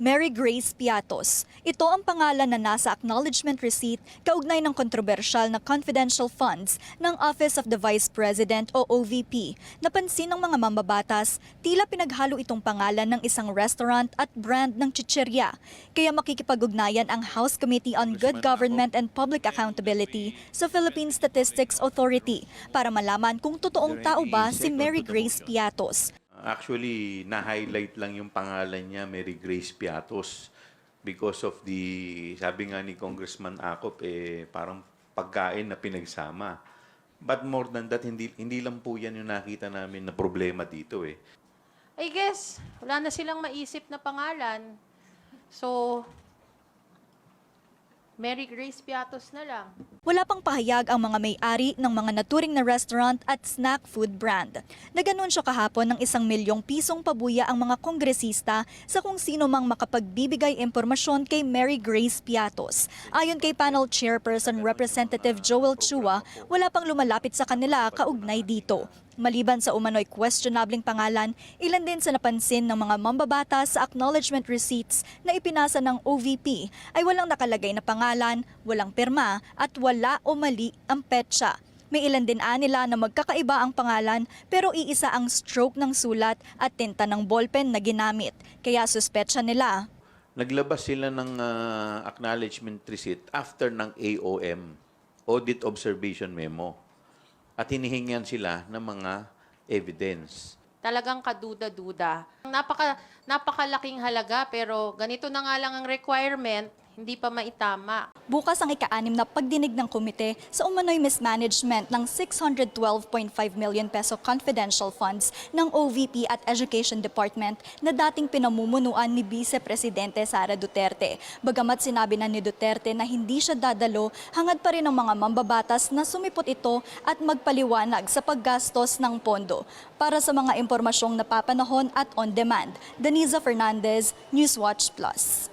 Mary Grace Piatos. Ito ang pangalan na nasa acknowledgement receipt kaugnay ng kontrobersyal na confidential funds ng Office of the Vice President o OVP. Napansin ng mga mambabatas, tila pinaghalo itong pangalan ng isang restaurant at brand ng chicherya. Kaya makikipag-ugnayan ang House Committee on Good Government and Public Accountability sa Philippine Statistics Authority para malaman kung totoong tao ba si Mary Grace Piatos. Actually, na-highlight lang yung pangalan niya, Mary Grace Piatos. Because of the, sabi nga ni Congressman Acop, eh, parang pagkain na pinagsama. But more than that, hindi, hindi lang po yan yung nakita namin na problema dito eh. I guess, wala na silang maisip na pangalan. So, Mary Grace Piatos na lang. Wala pang pahayag ang mga may-ari ng mga naturing na restaurant at snack food brand. Naganunsyo kahapon ng isang milyong pisong pabuya ang mga kongresista sa kung sino mang makapagbibigay impormasyon kay Mary Grace Piatos. Ayon kay panel chairperson Representative Joel Chua, wala pang lumalapit sa kanila kaugnay dito. Maliban sa umano'y questionabling pangalan, ilan din sa napansin ng mga mambabata sa acknowledgement receipts na ipinasa ng OVP ay walang nakalagay na pangalan, walang pirma at wala o mali ang petsa. May ilan din anila na magkakaiba ang pangalan pero iisa ang stroke ng sulat at tinta ng ballpen na ginamit. Kaya suspetsya nila Naglabas sila ng ah, acknowledgement receipt after ng AOM, Audit Observation Memo. At hinihingan sila ng mga evidence. Talagang kaduda-duda. Napaka, napakalaking halaga pero ganito na nga lang ang requirement, hindi pa maitama. Bukas ang ika-anim na pagdinig ng komite sa umano'y mismanagement ng 612.5 million peso confidential funds ng OVP at Education Department na dating pinamumunuan ni Vice Presidente Sara Duterte. Bagamat sinabi na ni Duterte na hindi siya dadalo, hangad pa rin ang mga mambabatas na sumipot ito at magpaliwanag sa paggastos ng pondo. Para sa mga impormasyong napapanahon at on demand, Deniza Fernandez, Newswatch Plus.